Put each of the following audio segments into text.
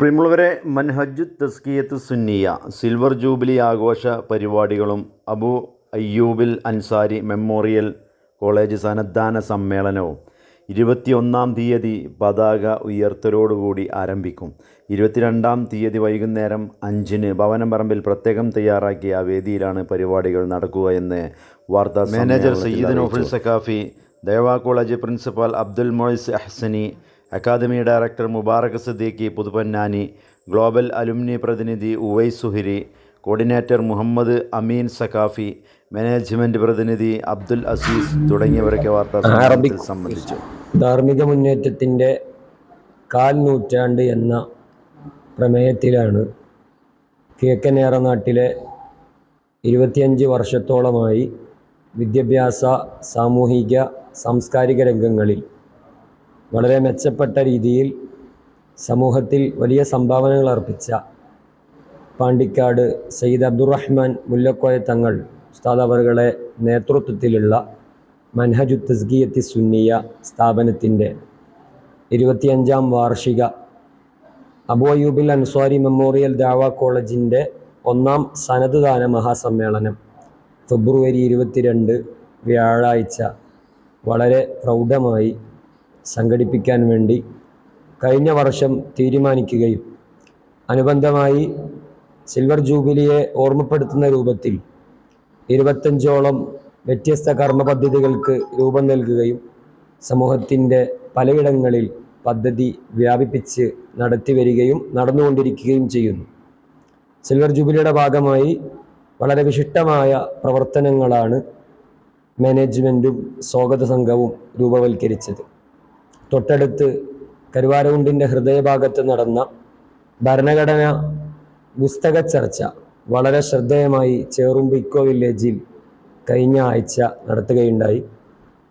പ്രിയമുള്ളവരെ Manhaj തസ്കിയത്ത് സുന്നിയ silver jubilee ആഘോഷ പരിപാടികളും അബു അയ്യൂബിൽ അൻസാരി മെമ്മോറിയൽ കോളേജ് സന്നദ്ധാന സമ്മേളനവും ഇരുപത്തിയൊന്നാം തീയതി പതാക ഉയർത്തലോടുകൂടി ആരംഭിക്കും. ഇരുപത്തിരണ്ടാം തീയതി വൈകുന്നേരം അഞ്ചിന് ഭവനംപറമ്പിൽ പ്രത്യേകം തയ്യാറാക്കിയ വേദിയിലാണ് പരിപാടികൾ നടക്കുക എന്ന് വാർത്താ മാനേജർ സയ്യിദ് നോഫുൽ സക്കാഫി ദേവാ college principal Abdul Moiz Ahsani academy director Mubarak Siddiqui Puthuponnani global alumni പ്രതിനിധി ഉവൈ സുഹിരി കോർഡിനേറ്റർ മുഹമ്മദ് അമീൻ സഖാഫി മാനേജ്മെന്റ് പ്രതിനിധി അബ്ദുൽ അസീസ് തുടങ്ങിയവരൊക്കെ വാർത്താ സമ്മേളനത്തിൽ സംബന്ധിച്ചു. ധാർമ്മിക മുന്നേറ്റത്തിന്റെ കാൽ നൂറ്റാണ്ട് എന്ന പ്രമേയത്തിലാണ് കിഴക്കനേറ നാട്ടിലെ ഇരുപത്തിയഞ്ച് വർഷത്തോളമായി വിദ്യാഭ്യാസ സാമൂഹിക സാംസ്കാരിക രംഗങ്ങളിൽ വളരെ മെച്ചപ്പെട്ട രീതിയിൽ സമൂഹത്തിൽ വലിയ സംഭാവനകൾ അർപ്പിച്ച പാണ്ടിക്കാട് സയ്യിദ് അബ്ദുറഹ്മാൻ മുല്ലക്കോയ തങ്ങൾ ഉസ്താദ് അവറുകളെ നേതൃത്വത്തിലുള്ള മൻഹജു തസ്ഗിയത്തി സുന്നിയ സ്ഥാപനത്തിന്റെ ഇരുപത്തിയഞ്ചാം വാർഷിക അബു അയ്യൂബിൽ അൻസ്വാരി മെമ്മോറിയൽ ദാവ കോളേജിന്റെ ഒന്നാം സനതുദാന മഹാസമ്മേളനം ഫെബ്രുവരി ഇരുപത്തിരണ്ട് വ്യാഴാഴ്ച വളരെ പ്രൗഢമായി സംഘടിപ്പിക്കാൻ വേണ്ടി കഴിഞ്ഞ വർഷം തീരുമാനിക്കുകയും അനുബന്ധമായി സിൽവർ ജൂബിലിയെ ഓർമ്മപ്പെടുത്തുന്ന രൂപത്തിൽ ഇരുപത്തഞ്ചോളം വ്യത്യസ്ത കർമ്മ പദ്ധതികൾക്ക് രൂപം നൽകുകയും സമൂഹത്തിന്റെ പലയിടങ്ങളിൽ പദ്ധതി വ്യാപിപ്പിച്ച് നടത്തി വരികയും നടന്നുകൊണ്ടിരിക്കുകയും ചെയ്യുന്നു. സിൽവർ ജൂബിലിയുടെ ഭാഗമായി വളരെ വിശിഷ്ടമായ പ്രവർത്തനങ്ങളാണ് മാനേജ്മെന്റും സ്വാഗത സംഘവും രൂപവൽക്കരിച്ചത്. തൊട്ടടുത്ത് കരുവാരകുണ്ടിന്റെ ഹൃദയഭാഗത്ത് നടന്ന ഭരണഘടന പുസ്തക ചർച്ച വളരെ ശ്രദ്ധേയമായി ചേറുമ്പ് ഇക്കോ വില്ലേജിൽ കഴിഞ്ഞ ആഴ്ച നടത്തുകയുണ്ടായി.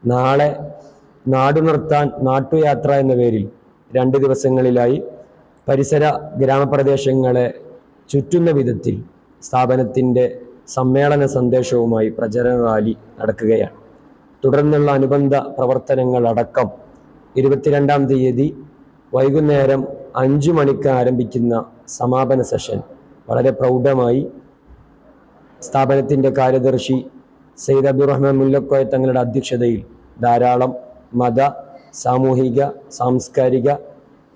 നാളെ നാടുനിർത്താൻ നാട്ടുയാത്ര എന്ന പേരിൽ രണ്ട് ദിവസങ്ങളിലായി പരിസര ഗ്രാമപ്രദേശങ്ങളെ ചുറ്റുന്ന വിധത്തിൽ സ്ഥാപനത്തിന്റെ സമ്മേളന സന്ദേശവുമായി പ്രചരണ റാലി നടക്കുകയാണ്. തുടർന്നുള്ള അനുബന്ധ പ്രവർത്തനങ്ങളടക്കം ഇരുപത്തിരണ്ടാം തീയതി വൈകുന്നേരം അഞ്ചു മണിക്ക് ആരംഭിക്കുന്ന സമാപന സെഷൻ. വളരെ പ്രൗഢമായി സ്ഥാപനത്തിന്റെ കാര്യദർശി സെയ്ദ് അബ്ദുറഹ്മാൻ മുല്ലക്കോയ തങ്ങളുടെ അധ്യക്ഷതയിൽ ധാരാളം മത സാമൂഹിക സാംസ്കാരിക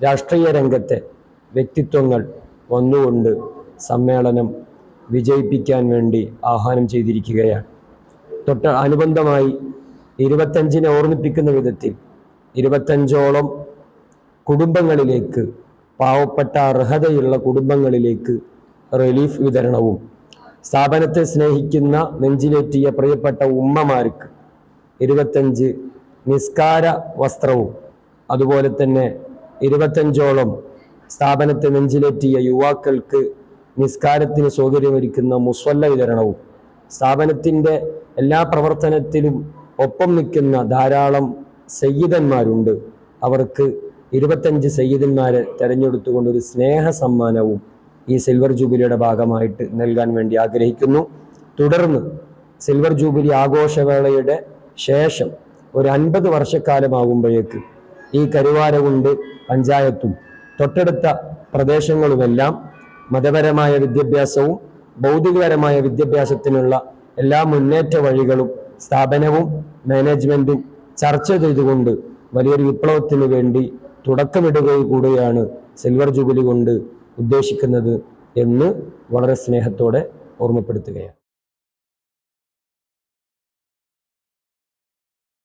രാഷ്ട്രീയ രംഗത്തെ വ്യക്തിത്വങ്ങൾ വന്നുകൊണ്ട് സമ്മേളനം വിജയിപ്പിക്കാൻ വേണ്ടി ആഹ്വാനം ചെയ്തിരിക്കുകയാണ്. തൊട്ട് അനുബന്ധമായി ഇരുപത്തഞ്ചിനെ ഓർമ്മിപ്പിക്കുന്ന വിധത്തിൽ ഇരുപത്തഞ്ചോളം കുടുംബങ്ങളിലേക്ക് പാവപ്പെട്ട അർഹതയുള്ള കുടുംബങ്ങളിലേക്ക് റിലീഫ് വിതരണവും സ്ഥാപനത്തെ സ്നേഹിക്കുന്ന നെഞ്ചിലേറ്റിയ പ്രിയപ്പെട്ട ഉമ്മമാർക്ക് ഇരുപത്തഞ്ച് നിസ്കാര വസ്ത്രവും അതുപോലെ തന്നെ ഇരുപത്തഞ്ചോളം സ്ഥാപനത്തെ നെഞ്ചിലേറ്റിയ യുവാക്കൾക്ക് നിസ്കാരത്തിന് സൗകര്യമൊരുക്കുന്ന മുസ്വല്ല വിതരണവും സ്ഥാപനത്തിന്റെ എല്ലാ പ്രവർത്തനത്തിലും ഒപ്പം നിൽക്കുന്ന ധാരാളം സയ്യിദന്മാരുണ്ട്. അവർക്ക് ഇരുപത്തഞ്ച് സയ്യിദന്മാരെ തെരഞ്ഞെടുത്തുകൊണ്ട് ഒരു സ്നേഹ സമ്മാനവും ഈ സിൽവർ ജൂബിലിയുടെ ഭാഗമായിട്ട് നൽകാൻ വേണ്ടി ആഗ്രഹിക്കുന്നു. തുടർന്ന് സിൽവർ ജൂബിലി ആഘോഷവേളയുടെ ശേഷം ഒരു അൻപത് വർഷക്കാലമാകുമ്പോഴേക്ക് ഈ കരുവാരകുണ്ട് പഞ്ചായത്തും തൊട്ടടുത്ത പ്രദേശങ്ങളുമെല്ലാം മതപരമായ വിദ്യാഭ്യാസവും ഭൗതികപരമായ വിദ്യാഭ്യാസത്തിനുള്ള എല്ലാ മുന്നേറ്റ വഴികളും സ്ഥാപനവും മാനേജ്മെന്റും ചർച്ച ചെയ്തുകൊണ്ട് വലിയൊരു വിപ്ലവത്തിന് വേണ്ടി തുടക്കമിടുകയും കൂടെയാണ് സിൽവർ ജൂബിലി കൊണ്ട് ഉദ്ദേശിക്കുന്നത് എന്ന് വളരെ സ്നേഹത്തോടെ ഓർമ്മപ്പെടുത്തുകയാണ്.